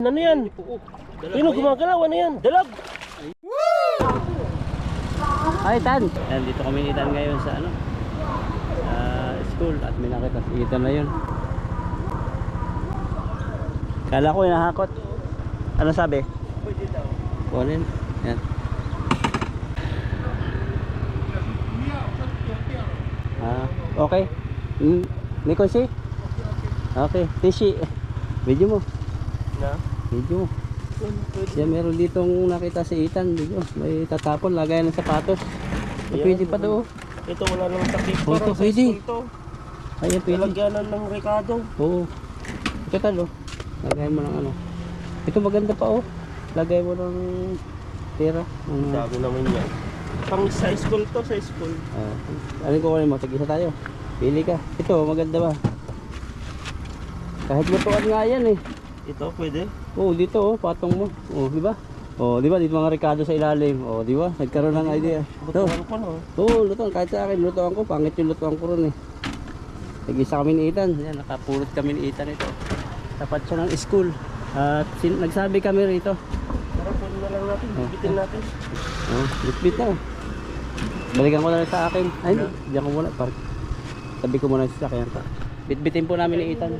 Ano yan? Sino gumagalaw? Ano yan? Dalag! Ay, Tan! Yan, dito kami ni Tan ngayon sa ano? Sa school at may nakita si Ethan na yun. Kala ko hinahakot. Ano sabi? Kunin. Yan. Ah, okay. Mm, Nikon si? Okay, Tishi. Video mo. Na? Video. Yan, meron ditong nakita si Ethan. Video. May tatapon, lagayan ng sapatos. Ayan, pwede pa to. oh. Ito wala namang takip. Oh, ito, sa pwede. school to. Ayan, pwede. Lalagyanan ng Ricardo. Oo. Ito talo. Lagay mo ng ano. Ito maganda pa oh. Lagay mo ng tira. Ng, Sabi naman yan. Pang sa school to, sa school. uh, ano ko kunin mo? Tag-isa tayo. Pili ka. Ito, maganda ba? Kahit lutuan nga yan eh. Ito, pwede. Oo, dito oh, patong mo. Oh, di ba? Oh, di ba? Dito mga Ricardo sa ilalim. Oh, di ba? Nagkaroon ng idea. Ito. Butuan ko no. Oo, lutuan. Kahit sa akin, lutuan ko. Pangit yung lutuan ko ron eh. Nag-isa kami ni Ethan. Yan, nakapulot kami ni Ethan ito. Tapat siya ng school. At sin- nagsabi kami rito. Tara, kunin na lang natin. Oh. Bibitin natin. Oh, bitbit na. Balikan ko na lang sa akin. Ay, hindi. Diyan ko muna. Park. Tabi ko muna sa sakyan. Bitbitin po namin ni Ethan.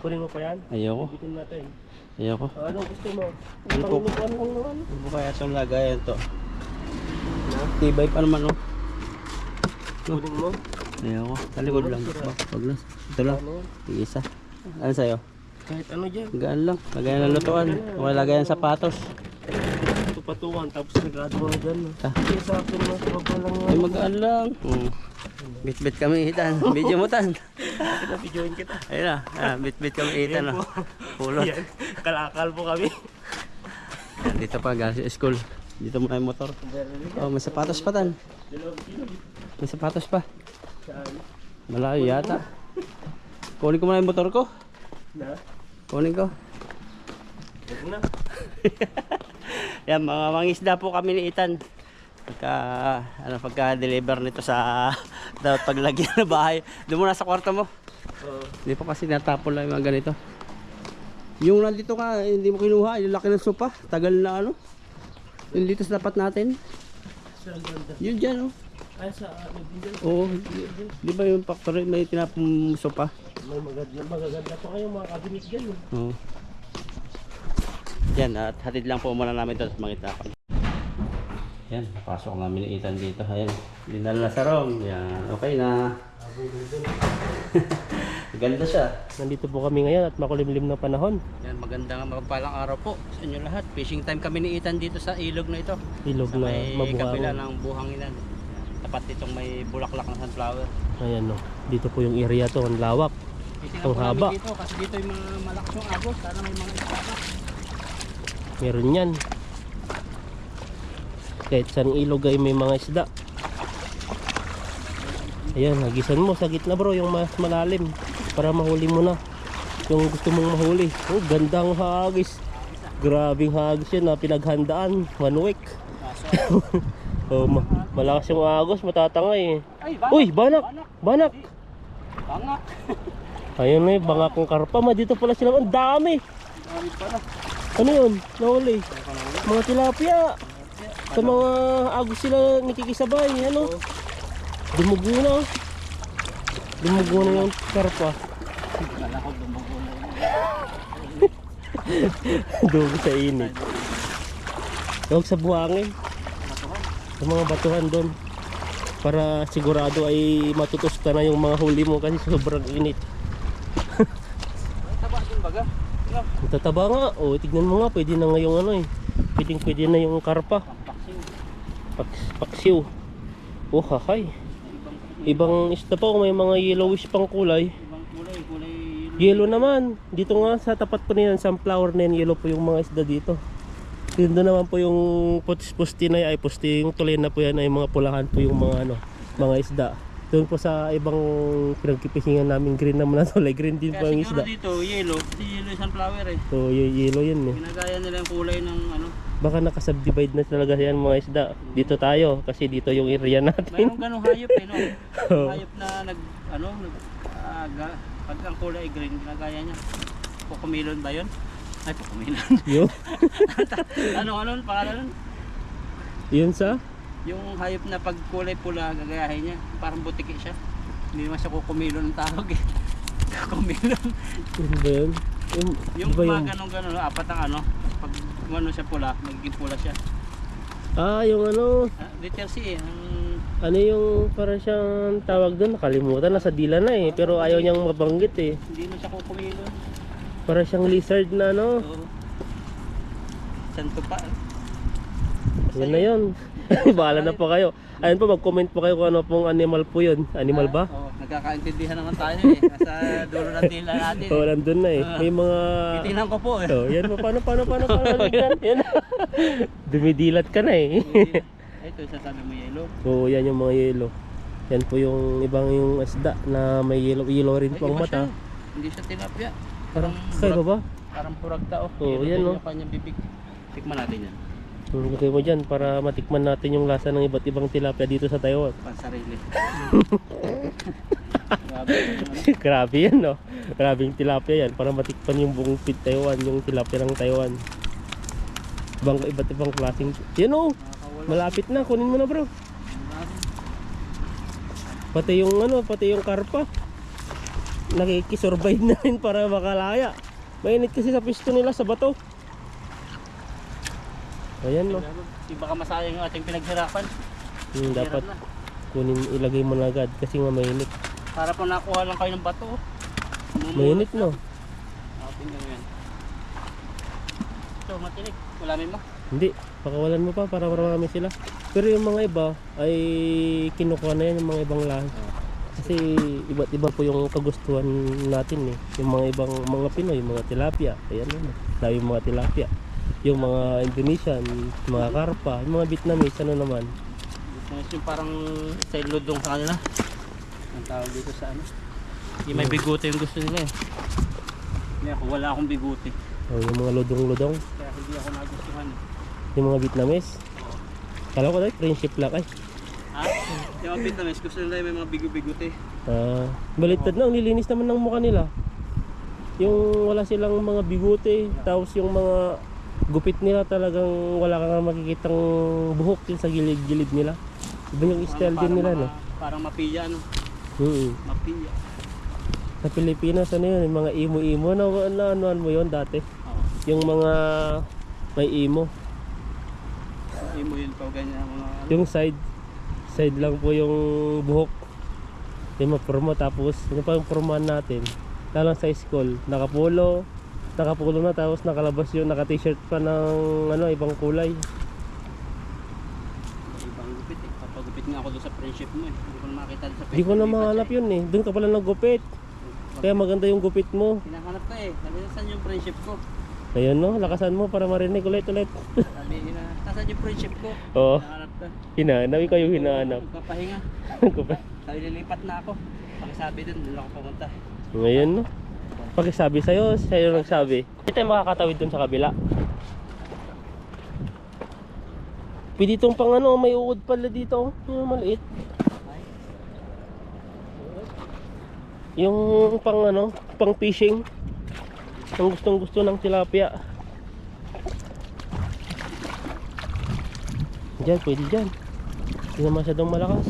Kunin mo pa yan. Ayoko. Bibitin natin. Ayoko. Oh, ano gusto mo? Ano po? Pangulukuan ko naman. Ano kaya itong lagayan to? Tibay pa naman oh. Kunin mo. Ayoko. Talikod lang. Wag lang. Ito lang. Ano? Isa. Ano sa'yo? Kahit ano dyan. Gaan lang. Lagayan ng lutuan. Wala lagayan sapatos. Ito patukan. Tapos nagado mo dyan. Ah. Kaya sa akin. Huwag mo lang. Ay magaan lang. Mm. Bit-bit kami itan. Video mo tan. Pinapidyoin kita. Ayun na. Ah, bit-bit kami itan. Po. Pulot. Yan. Kalakal po kami. Dito pa galing sa school. Dito muna yung motor. Oh, may sapatos pa tan. May sapatos pa. Malayo yata. Kunin ko muna yung motor ko. Na? Kunin ko. Huwag na. Yan, mga mangisda po kami ni Itan. Pagka, ano, pagka-deliver nito sa dapat paglagyan ng bahay. Doon muna sa kwarto mo. Oo. Hindi pa kasi natapon lang yung mga ganito. Yung nandito ka, hindi mo kinuha. Yung laki ng sopa. Tagal na ano. Yung dito sa tapat natin. Yun dyan oh. Ay, sa ano din dyan. Oo. di- ba yung factory may tinapong sopa? May magaganda, magaganda pa kayo mga cabinet dyan. eh. Oo. Yan, at hatid lang po muna namin ito sa mga itapan. Yan, pasok namin ni Ethan dito. Ayan, dinala na sa room. Yan, okay na. Ganda siya. Nandito po kami ngayon at makulimlim na panahon. Yan, magandang mapagpalang araw po sa inyo lahat. Fishing time kami ni Ethan dito sa ilog na ito. Ilog Sa na may kabila mabuhangin. ng buhanginan. Tapat itong may bulaklak ng sunflower. Ayan no. Dito po yung area to, ang lawak. Ang haba. dito kasi dito yung mga malakas yung agos. Sana may mga isda pa. Meron yan. Kahit saan ilog ay may mga isda. Ayan, hagisan mo sa gitna bro, yung mas malalim. Para mahuli mo na. Yung gusto mong mahuli. Oh, gandang hagis. Grabing hagis yan na pinaghandaan. One week. oh, ma- malakas yung agos, matatangay eh. Ay, Uy, banak! Banak! Banga! Ayun na yung bangak ng karpa. Ma, dito pala sila. Ang dami! Ay, pala. Ano yun? Nahuli. Mga tilapia. Sa mga agos sila nakikisabay. Ano? Dumugo na. Dumugo na yung karpa. Kala ko bumugo na yun. Dugo sa init. Huwag sa buhangin. Sa mga batuhan doon. Para sigurado ay matutusta na yung mga huli mo kasi sobrang init. Taba din baga. Ano? Ang tataba nga. O, tignan mo nga. Pwede na nga yung ano eh. Pwede, pwede na yung karpa. Paks, paksiw. Oh, hakay. Ibang isda pa kung may mga yellowish pang kulay. Yellow naman. Dito nga sa tapat po na yan, sunflower na yan, yellow po yung mga isda dito. Doon naman po yung pusti na yan, ay pusti yung tuloy na po yan ay mga pulahan po yung mga ano, mga isda. Doon po sa ibang pinagkipisingan namin green naman na tulay, green din po Kaya siguro isda. dito, yellow. Kasi yellow yung sunflower eh. So y- yellow yan eh. Ginagaya nila yung kulay ng ano. Baka nakasubdivide na talaga yan mga isda. Dito tayo kasi dito yung area natin. Mayroong ganong hayop eh no. Oo. hayop na nag, ano, nag, aga, pag ang kulay ay green, ginagaya niya. Kukumilon ba yun? Ay, kukumilon. Yun, ano, ano, pangalan nun? yun sa? Yung hayop na pag kulay pula, gagayahin niya. Parang butiki siya. Hindi naman siya kukumilon ang tawag eh. Yun? Yung, Yung mga ganun ganun, apat ang ano. Pag ano siya pula, magiging pula siya. Ah, yung ano, Ah, letter C eh. Ang, ano yung parang siyang tawag doon, nakalimutan, nasa dila na eh. Pero ayaw niyang mabanggit eh. hindi na siya kukumilon. Parang siyang lizard na ano. Oo. Santo pa. Yun na yun. Bahala na po kayo. Ayun po, mag-comment po kayo kung ano pong animal po yun. Animal ba? Oo, nagkakaintindihan naman tayo eh. Nasa dulo ng dila natin. Oo, nandun na eh. May mga... Titingnan ko po eh. Oh, yan po, paano, paano, paano, paano, yan, yan. Dumidilat ka na eh. Ito, sasabi mo yellow. Oo, yan yung mga yellow. Yan po yung ibang yung isda na may yellow, yellow rin po ang mata. siya. Hindi siya tilapia. Parang, Parang kaya ba ba? Parang puragta oh. Oo, yan, no? Yung kanyang bibig. Tikman natin yan. Lagay mo dyan para matikman natin yung lasa ng iba't ibang tilapia dito sa Taiwan. Pansarili. Grabe. Grabe yan, no? Grabe yung tilapia yan. Para matikpan yung buong pit Taiwan, yung tilapia ng Taiwan. Ibang, iba't ibang klaseng... Yan oh! Malapit na, kunin mo na bro. Pati yung ano, pati yung karpa. Nakikisurvive na rin para makalaya. Mainit kasi sa pisto nila sa bato. Ayan no. Di baka masayang yung ating pinaghirapan. Hmm, dapat na. kunin ilagay mo na agad kasi nga mainit. Para po nakuha lang kayo ng bato. oh. Mainit no. Atin lang yan. Ito, matinik. Ulamin mo. Hindi, pakawalan mo pa para marami sila. Pero yung mga iba ay kinukuha na yan yung mga ibang lahi. Kasi iba't iba po yung kagustuhan natin eh. Yung mga ibang mga Pinoy, yung mga tilapia. Ayan yun. Yung mga tilapia. Yung mga Indonesian, mga karpa, yung mga Vietnamese, ano naman. Ito yung parang style ludong sa kanila. Ang tawag dito sa ano. Yung may bigote yung gusto nila eh. Hindi ako, wala akong bigote. O, yung mga ludong-ludong, Kaya hindi ako nagustuhan. yung mga Vietnamese. Kala ko dahil friendship lang ay. Ha? Yung mga Vietnamese, gusto nila yung may mga bigo-bigote. Ah, baliktad na, ang lilinis naman ng mukha nila. Yung wala silang mga bigote, tapos yung mga gupit nila talagang wala kang makikitang buhok din sa gilid-gilid nila. Iba yung style din nila, no? Parang mapiya, no? Mm Mapiya. Sa Pilipinas, ano yun, yung mga imo-imo, na, na ano mo yun dati? Oo. Yung mga may imo. Hindi mo yun pa ganyan mga ano. Yung side, side lang po yung buhok. Yung maporma, tapos yun pa yung pormahan natin. Lalo sa school, nakapolo, nakapulo na tapos nakalabas yung naka-t-shirt pa ng ano ibang kulay. Ibang gupit eh. Papagupit nga ako doon sa friendship mo eh. Hindi ko na makita doon sa Hindi ko na mahanap yun eh. Doon ka pala naggupit. Kaya maganda yung gupit mo. Hinahanap ko eh. Sabi na saan yung friendship ko? Ayun no, lakasan mo para marinig ulit ulit. Sabi na, nasaan yung friendship ko? Oo, Hinahanap ko. hinahanap. Ikaw yung hinahanap. Magpapahinga. Gupit. Sabi lilipat na ako. Pakisabi dun, doon ako pumunta. Ngayon no. Pakisabi sa'yo, sa'yo nagsabi. Hindi tayo makakatawid dun sa kabila. Pwede itong pang ano, may uod pala dito. oh. Yung maliit. Yung pang ano, pang fishing. Ang gustong gusto ng tilapia. Diyan, pwede dyan. Hindi na masyadong malakas.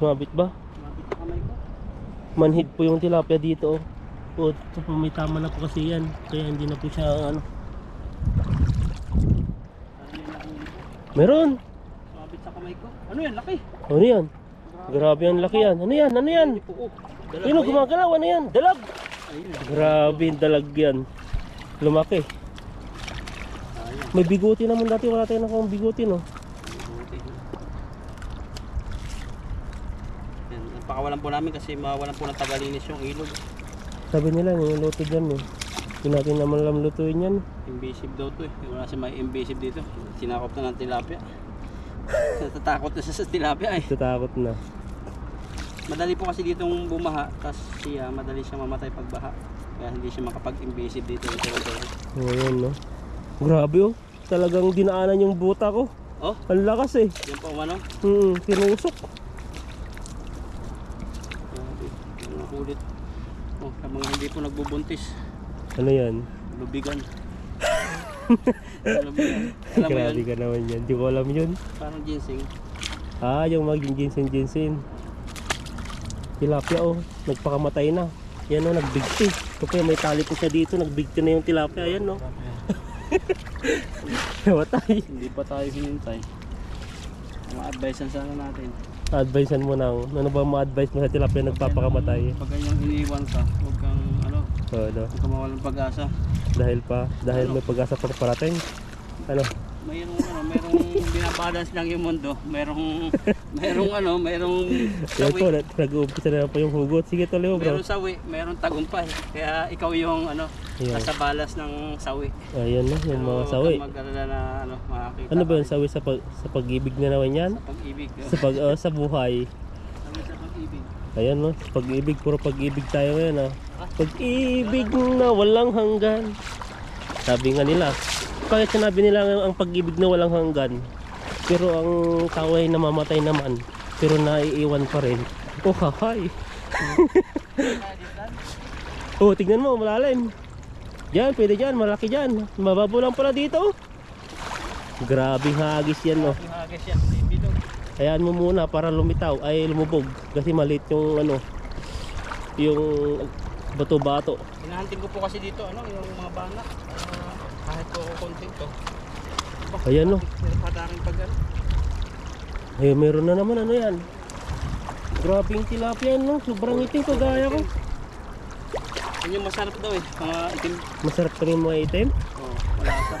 Sumabit ba? mabit yung kamay ko. Manhid po yung tilapia dito. O, ito po may tama na po kasi yan. Kaya hindi na po siya ano. Meron! Mabit sa kamay ko. Ano yan, laki? Ano yan? Grabe ang laki yan. Ano yan? Ano yan? Yan. gumagalaw? Ano yan? Dalag! Grabe yung dalag yan. Lumaki. May biguti naman dati. Wala tayo nakang biguti no. Buti. Yan, pakawalan po namin kasi mawalan po ng tagalinis yung ilog. Sabi nila niluluto dyan eh. Hindi natin naman alam lutuin yan. Invasive daw to eh. Wala siya may invasive dito. Sinakop na ng tilapia. Natatakot na siya sa tilapia eh. Tatakot na. Madali po kasi ditong bumaha. Tapos siya, madali siya mamatay pag baha. Kaya hindi siya makapag-invasive dito. Ito, ito, no. Grabe oh. Talagang dinaanan yung buta ko. Oh, Ang lakas eh. yan po ano. Hmm, tinusok. Grabe. Yung nahuli Oh, sa mga hindi po nagbubuntis. Ano yan? Lubigan. Lubigan. Alam mo Grabe yun? ka naman yan. Di ko alam yun. Parang ginseng. Ah, yung maging ginseng-ginseng. Tilapia oh, nagpakamatay na. Yan oh, nagbigti. Kapag may tali po siya dito, nagbigti na yung tilapia. Ayan no. Namatay. Hindi pa tayo hinintay. Ma-advise sana natin. Advisean mo nang, ano ba ma-advise mo sa tilapia nagpapakamatay? Pag ganyang iniwan ka, huwag kang ano, Oo, no? huwag kang mawalan pag-asa. Dahil pa, dahil may pag-asa pang parating. Ano? Mayroong ano, mayroong binabalance lang yung mundo. Mayroong mayroong ano, mayroong sawi. nag- nag-uumpisa na po yung hugot. Sige tuloy mo bro. Mayroong sawi, mayroong tagumpay. Kaya ikaw yung ano, Ayan. nasa balas ng sawi. Ayan no, yung mga sawi. mag-alala na ano, makakita. Ano ba yung sawi sa, pag, sa pag-ibig na naman yan? Sa pag-ibig. Sa, pag, oh, sa buhay. Sawi sa pag-ibig. Ayan no, pag-ibig, puro pag-ibig tayo ngayon ah. Pag-ibig na walang hanggan. Sabi nga nila, bakit sinabi nila ang ang pag-ibig na walang hanggan? Pero ang tao ay namamatay naman, pero naiiwan pa rin. Oh, hahay. oh, tignan mo, malalim. Diyan, pwede dyan, malaki dyan. Mababo lang pala dito. Grabing hagis yan no. Yung hagis yan, dito. Hayaan mo muna para lumitaw ay lumubog kasi maliit yung ano yung bato-bato. Hinahantin ko po kasi dito, ano, yung mga bana. Po konti to. Ayan no. Padaring pag ano. Eh meron na naman ano yan. Grabing tilapia no, sobrang itim kagaya ko. Yun yung masarap daw eh, mga itim. Masarap pa rin mga itim. Oh, malasa.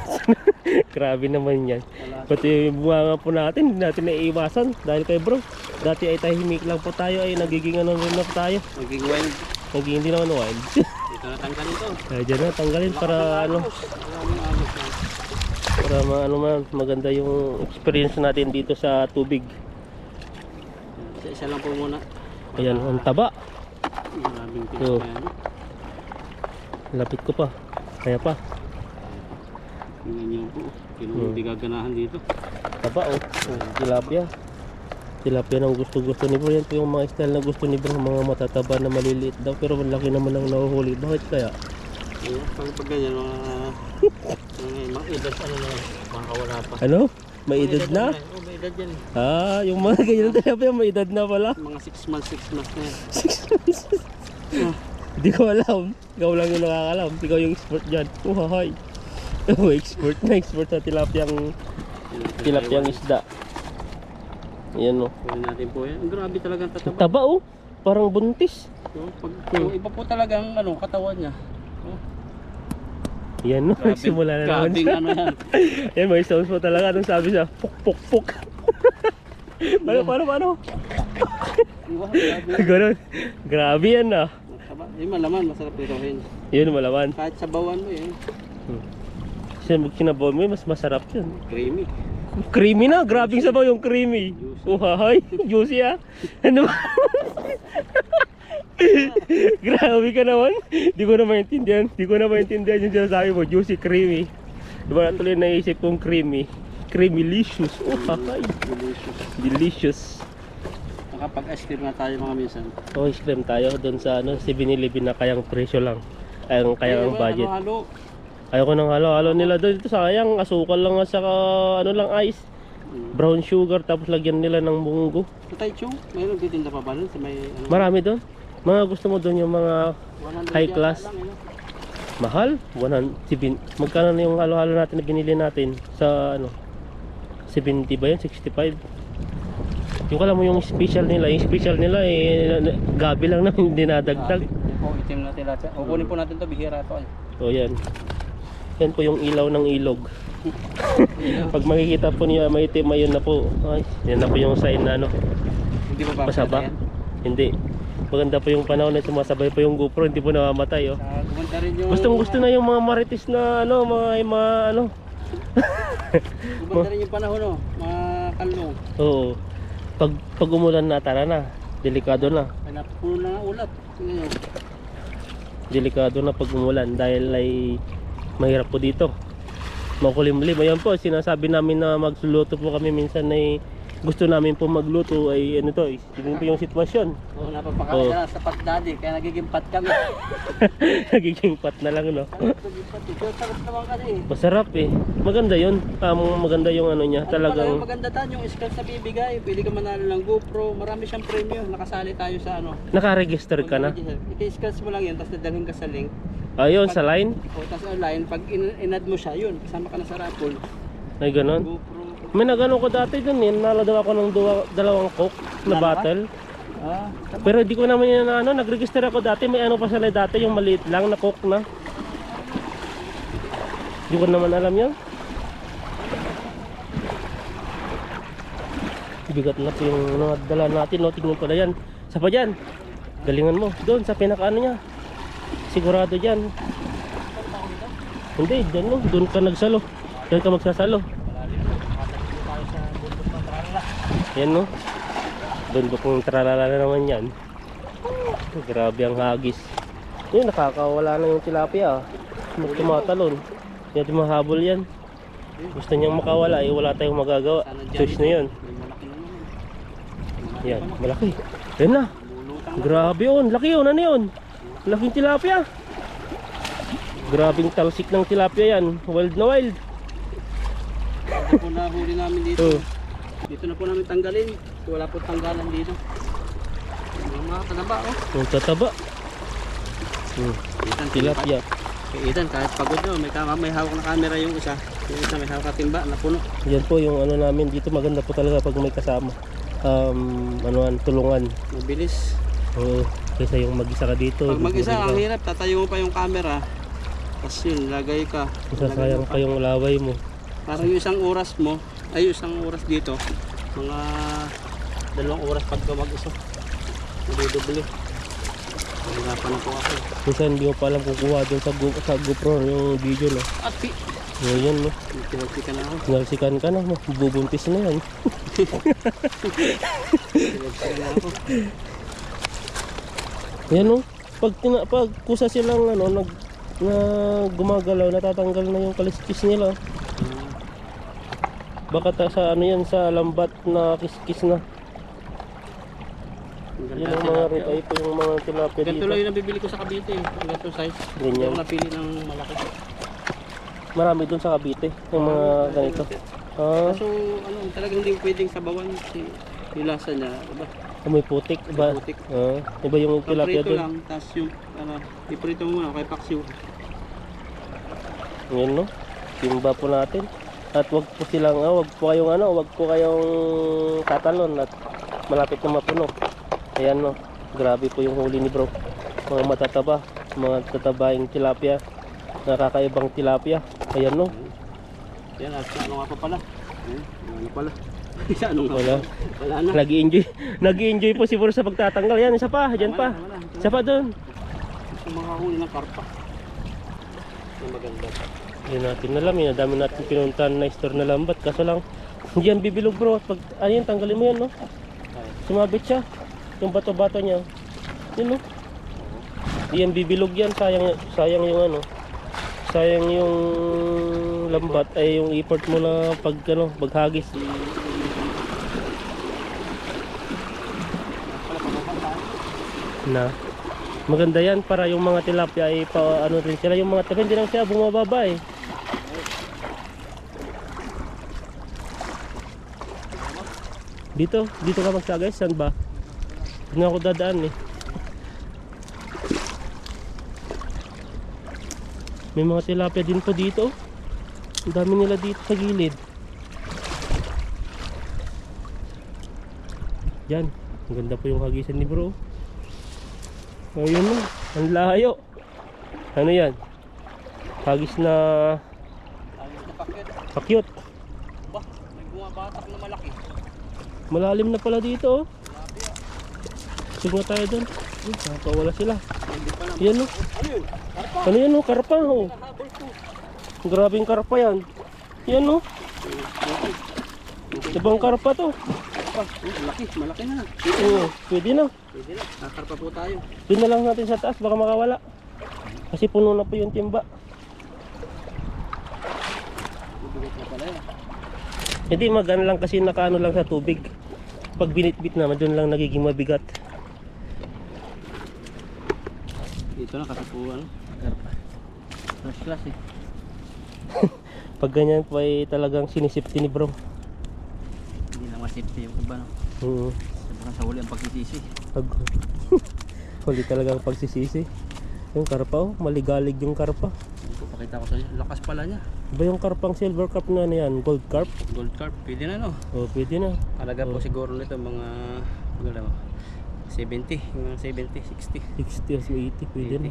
Grabe naman yan. Malasa. Pati yung bunga po natin, hindi natin naiiwasan dahil kay bro. Dati ay tahimik lang po tayo ay nagiging ano rin na po tayo. Maging wild. Nagiging hindi naman wild. Dito na tanggalin to. Ay dyan na, tanggalin para ano, lang. Para ma, ano man, maganda yung experience natin dito sa tubig. Isa-isa lang po muna. Ayan, ang taba. Maraming Oo. pinakayan. Lapit ko pa. Kaya pa. Tingnan niyo po. Hmm. Kinundi gaganahan dito. Taba oh. oh tilapia. Tilapia ng gusto-gusto ni bro. Yan po yung mga style na gusto ni bro. Mga matataba na maliliit daw. Pero malaki naman ang nahuhuli. Bakit kaya? Ayun, pag pag ganyan, mga... mga, mga edad, ano na yan. Makakawala pa. Ano? May edad na? Oh, may edad yan. Ah, yung mga ganyan tilapia may edad na pala. Mga 6 months, 6 months na yan. Hindi ko alam. Ikaw lang yung nakakalam. Ikaw yung expert dyan. Oh, hahay. Oh, expert na expert sa tilapiyang tilapiyang isda. Yan oh. Kunin natin po yan. Ang grabe talagang Ang tataba. taba oh. Parang buntis. Oh, pag, yung iba po talagang ano, katawan niya. Yan no. grabe, Simula na naman siya. ano yan. Yan, may sounds po talaga. Anong sabi siya? Puk, puk, puk. paano, paano, paano? Grabe. Ganun. Grabe yan ah. Yung malaman, masarap pirohin. Yun, malaman. Kahit sabawan mo yun. Kasi mag kinabon mo, mas masarap yun. Creamy. Creamy na. Grabing sabaw yung creamy. Juicy. Oh, hahay. Juicy ah. Ano ba? Grabe ka naman. Di ko na maintindihan. Di ko na maintindihan yung sinasabi mo. Juicy, creamy. Di ba natuloy naisip kong creamy? Creamylicious. Oh, hahay. Delicious. Delicious. Nakapag-ice cream na tayo mga minsan. Oh, ice cream tayo doon sa ano, 7-Eleven na kayang presyo lang. Ay, ang kayang Ayun, budget. Halo-halo. Ayoko nang halo-halo nila doon. Ito sayang, asukal lang at saka ano lang ice. Mm. Brown sugar tapos lagyan nila ng munggo. Sa Taichung, mayroon titinda pa ba nun? Sa may ano? Marami doon. Mga gusto mo doon yung mga 100 high class. Lang, mahal. 107. Magkano na yung halo-halo natin na binili natin sa ano? 70 ba yun? 65. Yung alam mo yung special nila, yung special nila eh gabi lang namin dinadagdag. Yan po, itim na tilapia. O kunin po natin to bihira to. eh. So yan. Yan po yung ilaw ng ilog. Pag makikita po niya maitim ayun na po. Ay, yan na po yung sign na ano. Hindi ba ba? Masaba? Hindi. Maganda po yung panahon na sumasabay po yung GoPro, hindi po namamatay oh. Uh, gumanda rin yung... Gustong gusto na yung mga marites na ano, mga mga ano. Gumanda rin yung panahon, no? Mga kanlong. Oo. Pag pag umulan na tara na. Delikado na. Ay, napupuno na ulap. Nyo. Delikado na pag umulan dahil ay mahirap po dito. Makulimlim. Ayan po, sinasabi namin na magsuluto po kami minsan ay gusto namin po magluto ay ano to, tingnan po yung sitwasyon. Oo, napapakain Oo. na sa pat daddy, kaya nagiging pat kami. Nagiging pat na lang, no? Ito, sarap naman kasi eh. Masarap eh. Maganda yun. Um, maganda yung ano niya. Ano Talagang maganda tan, yung skills na bibigay, pwede ka manalo ng GoPro, marami siyang premyo, nakasali tayo sa ano. nakaregister ka na. Iti-skills mo lang yun, tapos dadalhin ka sa link. Ayun, sa line. O, tapos online, pag in- in-add mo siya, yun, kasama ka na sa raffle. Ay, ganon. GoPro. May nagano ko dati dun eh. Nalo daw ako ng duwa, dalawang coke na Nalo ka? battle. Ah, Pero hindi ko naman yun ano. Nag-register ako dati. May ano pa sila dati. Yung maliit lang na coke na. Hindi ko naman alam yan. Bigat na po yung ano, dala natin. No? Tingnan pala yan. Sa pa dyan. Galingan mo. Doon sa pinakaano niya. Sigurado dyan. Hindi, dyan no. Doon ka nagsalo. Doon ka magsasalo. Yan no. Bundok ng tralala na naman yan. Grabe ang hagis. Yun, nakakawala na yung tilapia. Mag tumatalon. Hindi mahabol yan. Gusto niyang makawala, eh wala tayong magagawa. Choice na yun. Yan, malaki. Yan na. Grabe yun. Laki yun. Ano yun? Laking tilapia. Grabing talsik ng tilapia yan. Wild na wild. Ito po nahuli namin dito. Oh. Dito na po namin tanggalin. Wala po tanggalan dito. Yung mga kanaba oh. Yung tataba. Hmm. Itan, Tilapia. Kay Itan, kahit pagod nyo, may, kama, may hawak na camera yung isa. Yung isa may hawak na timba na puno. Yan po yung ano namin dito. Maganda po talaga pag may kasama. Um, ano tulungan. Mabilis. Oo. Kaysa yung mag-isa ka dito. Pag mag-isa, ang ka. hirap. Tatayo mo pa yung camera. Tapos yun, lagay ka. Masasayang pa yung laway mo. Parang yung isang oras mo, ay isang oras dito, mga dalawang oras pagka mag-isa. Nabidubli. Nahirapan na po ako. Minsan hindi mo pa alam kukuha dun sa, Go, sa GoPro yung video no. At pi! Ngayon no. Tinagpika na ako. Ka na. no? Bubuntis na yan. Tinagpika na ako. Yan no. Pag, tina, pag kusa silang ano, nag, na gumagalaw, natatanggal na yung kaliskis nila. Baka ta, sa ano yan, sa lambat na kiskis na. Ganda ang mga ay po yung mga tilapia oh. Ganito dito. lang yung nabibili ko sa Cavite. eh. Ang ganito size. Ganyan. ako napili ng malaki. Marami dun sa Cavite, yung mga ganito. Ah, Kaso ano, talagang hindi pwedeng sabawan kasi yung lasa niya. Diba? may putik, iba. Putik. Ah, iba yung tilapia dun. lang, tapos yung, ano, iprito mo muna kay Paksiw. Ngayon no, timba po natin. At wag po silang, ah, wag po kayong ano, wag po kayong tatalon at malapit na mapuno. Ayan no, grabe po yung huli ni bro. Mga matataba, mga tatabaing tilapia, nakakaibang tilapia. Ayan no, Yan, at sa ano nga pa pala. Eh, ano pala. sa ano nga Wala. pala. Wala na. nag-enjoy, nag-enjoy po si bro sa pagtatanggal. Yan, isa pa, dyan pa. Wala, wala. Isa pa dun. Yung mga huli ng karpa. Yung maganda. Hindi natin alam yun, dami natin pinuntahan na store na lambat. Kaso lang, hindi yan bibilog bro. Pag, ayun, tanggalin mo yan no. Sumabit siya. Yung bato-bato niya. Yun no. Di yan bibilog yan. Sayang, sayang yung ano. Sayang yung lambat ay yung effort mo na pag ano, paghagis. Na. Maganda yan para yung mga tilapia ay pa ano rin sila yung mga tilapia hindi lang siya bumababa eh. Dito, dito ka magsagay, saan ba? Hindi ako dadaan eh. May mga tilapia din po dito. Ang dami nila dito sa gilid. Yan. Ang ganda po yung hagisan ni bro. Ayun na. Ang layo. Ano yan? Hagis na Ayos na pakit. pakyot. Ba, may bumabatak na malaki. Malalim na pala dito oh. Ah. Sige nga tayo doon. Uy, nakakawala sila. Yan oh. Ano yun? Karpa. Ano yan oh? Karpa oh. Grabing karpa yan. Yan oh. Ibang karpa to. Karpa. Oh, malaki. Malaki na. Oo, pwede na. Pwede na. Kakarpa po tayo. Doon na lang natin sa taas, baka makawala. Kasi puno na po yung timba. Mabigat na pala yan. Hindi, magano lang kasi nakaano lang sa tubig. Pag binitbit naman, doon lang nagiging mabigat. Dito na kasi po ano, karpa. First class eh. Pag ganyan po ay talagang sinisipti ni bro. Masipti yung iba no. Oo. Sabi sa huli ang pagsisisi. Pag huli talagang pagsisisi. Yung karpa oh, maligalig yung karpa. Hindi ko pakita ko sa inyo. Lakas pala niya. Ba yung karpang silver carp na ano yan? Gold carp? Gold carp. Pwede na no. O pwede na. Halaga po Oh. siguro nito mga mga 70, mga 70, 60. 60 o 80 pwede na.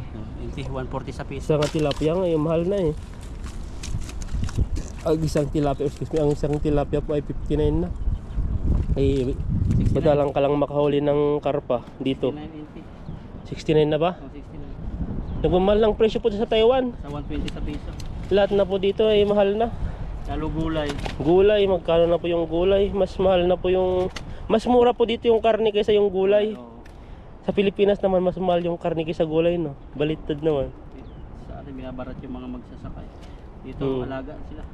80, 140 sa piso. Isang tilapia nga, yung mahal na eh. Ang isang tilapia, excuse me, ang isang tilapia po ay 59 na. Eh, madalang ka lang makahuli ng karpa dito. 69, 69 na ba? Oh, 69. Nagmamahal ng presyo po sa Taiwan. Sa 120 sa piso. Lahat na po dito ay mahal na. Lalo gulay. Gulay, magkano na po yung gulay? Mas mahal na po yung... Mas mura po dito yung karne kaysa yung gulay. Sa Pilipinas naman, mas mahal yung karne kaysa gulay, no? Baliktad naman. sa atin binabarat yung mga magsasakay. Dito Hmm. alaga sila.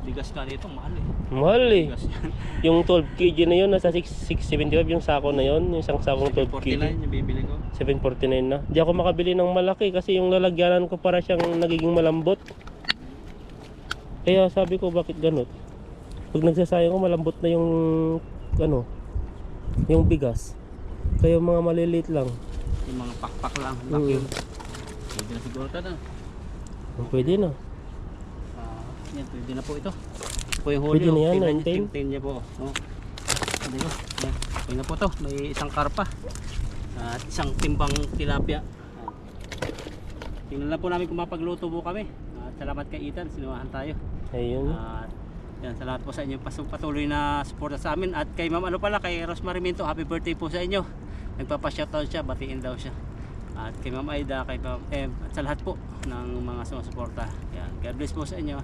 Bigas ka dito, mahal eh. Mahal eh. Bigas yan. Yung 12 kg na yun, nasa 6, 675 yung sako na yun. Yung isang sakong 12 kg. 49 yung bibili ko. 749 na. Di ako makabili ng malaki kasi yung lalagyanan ko para siyang nagiging malambot. Kaya sabi ko bakit ganun? Pag nagsasayang ko malambot na yung ano, yung bigas. Kaya yung mga maliliit lang. Yung mga pakpak lang, Mm. vacuum. Pwede na siguro ito na. Pwede na. Yan, pwede na po ito. Ito po yung huli. Pwede na yan, Tingnan niyo, 19. tingnan niyo po. No? Sabi ko, yan. Pwede na po ito. May isang karpa. At isang timbang tilapia. Tingnan lang po namin kung mapagluto po kami. At salamat kay Ethan, sinuwahan tayo. Ayun. At yan, salamat po sa inyo patuloy na suporta sa amin. At kay ma'am ano pala, kay Rosemary Minto, happy birthday po sa inyo. Nagpapa-shoutout siya, batiin daw siya. At kay ma'am Aida, kay ma'am M, at sa lahat po ng mga sumusuporta. Yan, God bless po sa inyo.